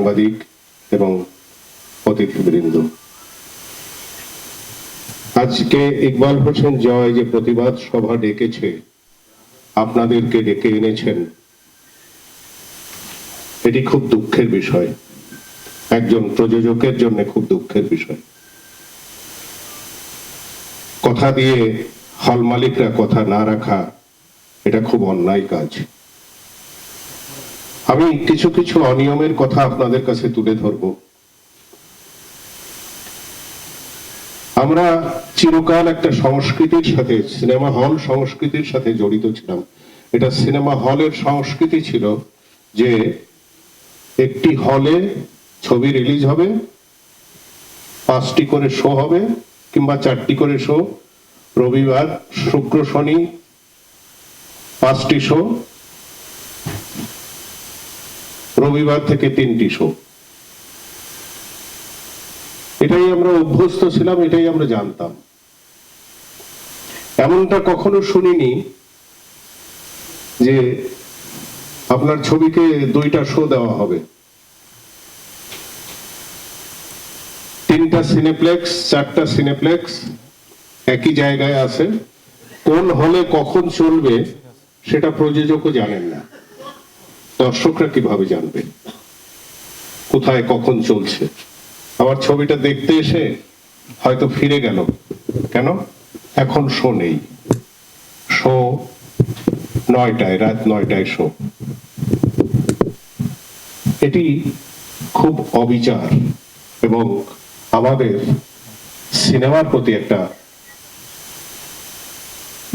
সাংবাদিক এবং অতিথিবৃন্দ। আজকে ইকবাল হোসেন জয় যে প্রতিবাদ সভা ডেকেছে, আপনাদেরকে ডেকে এনেছেন, এটি খুব দুঃখের বিষয়। একজন প্রযোজকের জন্য খুব দুঃখের বিষয়। কথা দিয়ে হল মালিকরা কথা না রাখা, এটা খুব অন্যায় কাজ। আমি কিছু কিছু অনিয়মের কথা আপনাদের কাছে তুলে ধরব। আমরা চিরকাল একটা সংস্কৃতির সাথে, সিনেমা হল সংস্কৃতির সাথে জড়িত ছিলাম। এটা সিনেমা হলের সংস্কৃতি ছিল যে একটি হলে ছবি রিলিজ হবে, পাঁচটি করে শো হবে কিংবা চারটি করে শো, রবিবার, শুক্র, শনি, পাঁচটি শো রবিবার থেকে তিনটি শো এটাই আমরা অভ্যস্ত ছিলাম, এটাই আমরা জানতাম। এমনটা কখনো শুনিনি যে আপনার ছবিকে দুইটা শো দেওয়া হবে। তিনটা সিনেপ্লেক্স চারটা সিনেপ্লেক্স একই জায়গায় আছে। কোন হলে কখন চলবে সেটা প্রযোজকও জানেন না। দর্শকরা কীভাবে জানবে? কোথায় কখন চলছে? আবার ছবিটা দেখতে এসে হয়তো ফিরে গেল। কেন? এখন শো নেই। শো নয়টায়, রাত নয়টায় শো। এটি খুব অবিচার এবং আমাদের সিনেমার প্রতি একটা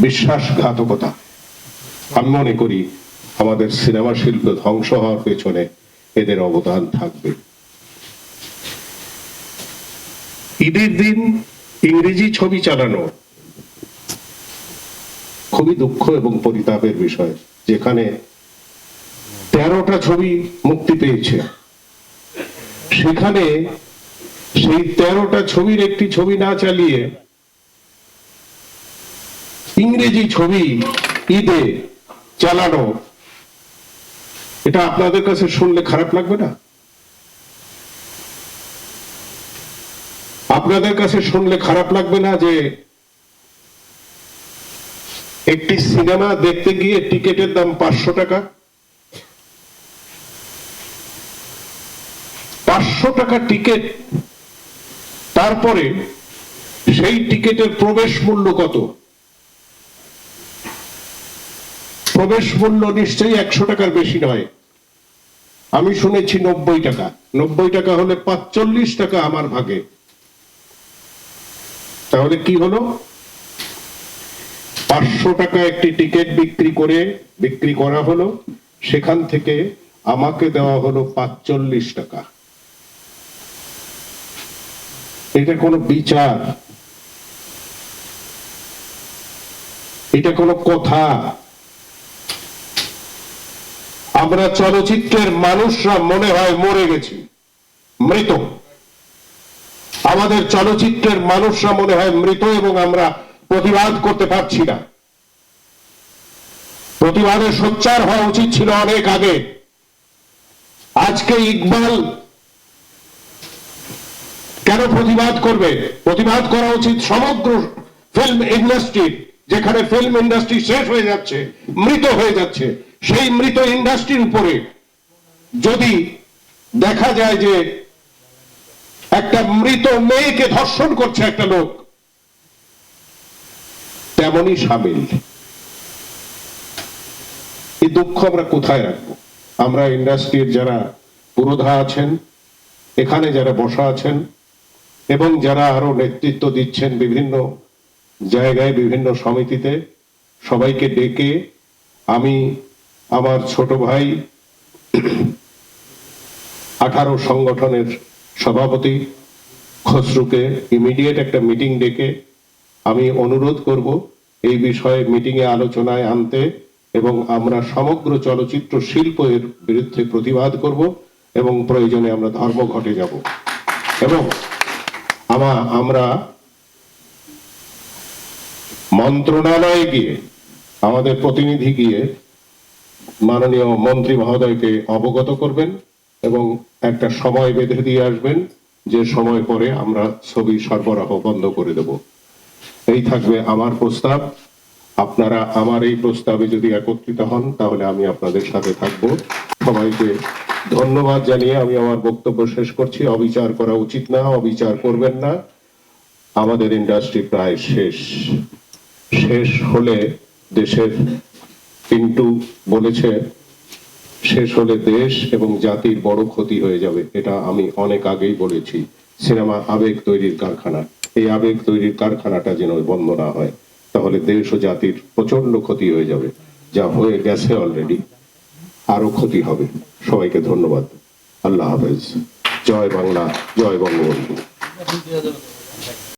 বিশ্বাসঘাতকতা। আমি মনে করি আমাদের সিনেমা শিল্প ধ্বংস হওয়ার পেছনে এদের অবদান থাকবে। ঈদের দিন ইংরেজি ছবি চালানো খুবই দুঃখ এবং পরিতাপের বিষয়, যেখানে তেরোটা ছবি মুক্তি পেয়েছে। সেখানে সেই তেরোটা ছবির একটি ছবি না চালিয়ে ইংরেজি ছবি ঈদে চালানো এটা আপনাদের কাছে শুনলে খারাপ লাগবে না? আপনাদের কাছে শুনলে খারাপ লাগবে না যে একটি সিনেমা দেখতে গিয়ে টিকেটের দাম পাঁচশো টাকা? পাঁচশো টাকা টিকিট, তারপরে সেই টিকিটের প্রবেশ মূল্য কত? প্রবেশ মূল্য নিশ্চয়ই একশো টাকার বেশি নয়। আমি শুনেছি নব্বই টাকা। নব্বই টাকা হলে পাঁচচল্লিশ টাকা আমার ভাগে। তাহলে কি হলো? পাঁচশো টাকা একটি টিকিট বিক্রি করে বিক্রি করা হলো। সেখান থেকে আমাকে দেওয়া হলো পাঁচচল্লিশ টাকা। এটা কোনো বিচার। এটা কোনো কথা। আমরা চলচ্চিত্রের মানুষরা মনে হয় মরে গেছি। মৃত। আমাদের চলচ্চিত্রের মানুষরা মনে হয় মৃত এবং আমরা প্রতিবাদ করতে পারছি না। প্রতিবাদের সোচ্চার হওয়া উচিত ছিল অনেক আগে। আজকে ইকবাল কেন প্রতিবাদ করবে? প্রতিবাদ করা উচিত সমগ্র ফিল্ম ইন্ডাস্ট্রি যেখানে ফিল্ম ইন্ডাস্ট্রি শেষ হয়ে যাচ্ছে, মৃত হয়ে যাচ্ছে। সেই মৃত ইন্ডাস্ট্রির উপরে যদি দেখা যায় যে একটা মৃত মেয়েকে ধর্ষণ করছে একটা লোক, তেমনই সামিল। এই দুঃখ আমরা কোথায় রাখব? আমরা ইন্ডাস্ট্রির যারা পুরোধা আছেন, এখানে যারা বসা আছেন, এবং যারা আরও নেতৃত্ব দিচ্ছেন বিভিন্ন জায়গায়, বিভিন্ন সমিতিতে, সবাইকে ডেকে আমি আমার ছোট ভাই আঠারো সংগঠনের সভাপতি। খসরুকে ইমিডিয়েট একটা মিটিং ডেকে আমি অনুরোধ করব এই বিষয়ে মিটিংয়ে আলোচনায় আনতে এবং আমরা সমগ্র চলচ্চিত্র শিল্পের বিরুদ্ধে প্রতিবাদ করব এবং প্রয়োজনে আমরা ধর্মঘটে যাব। এবং আমা, আমরা মন্ত্রণালয়ে গিয়ে, আমাদের প্রতিনিধি গিয়ে মাননীয় মন্ত্রী মহোদয়কে অবগত করবেন এবং একটা সময় বেঁধে দিয়ে আসবেন, যে সময় পরে আমরা ছবি সরবরাহ বন্ধ করে দেব। এই থাকবে আমার প্রস্তাব। আপনারা আমার এই প্রস্তাবে যদি একত্রিত হন, তাহলে আমি আপনাদের সাথে থাকব। সবাইকে ধন্যবাদ জানিয়ে আমি আমার বক্তব্য শেষ করছি। অবিচার করা উচিত না, অবিচার করবেন না। আমাদের ইন্ডাস্ট্রি প্রায় শেষ। শেষ হলে দেশের পিন্টু বলেছে, শেষ হলে দেশ এবং জাতির বড় ক্ষতি হয়ে যাবে। এটা আমি অনেক আগেই বলেছি। সিনেমা আবেগ তৈরির কারখানা। এই আবেগ তৈরির কারখানাটা যেন বন্ধ না হয়, তাহলে দেশ ও জাতির প্রচণ্ড ক্ষতি হয়ে যাবে, যা হয়ে গেছে অলরেডি আরও ক্ষতি হবে। সবাইকে ধন্যবাদ। আল্লাহ হাফেজ। জয় বাংলা, জয় বঙ্গবন্ধু।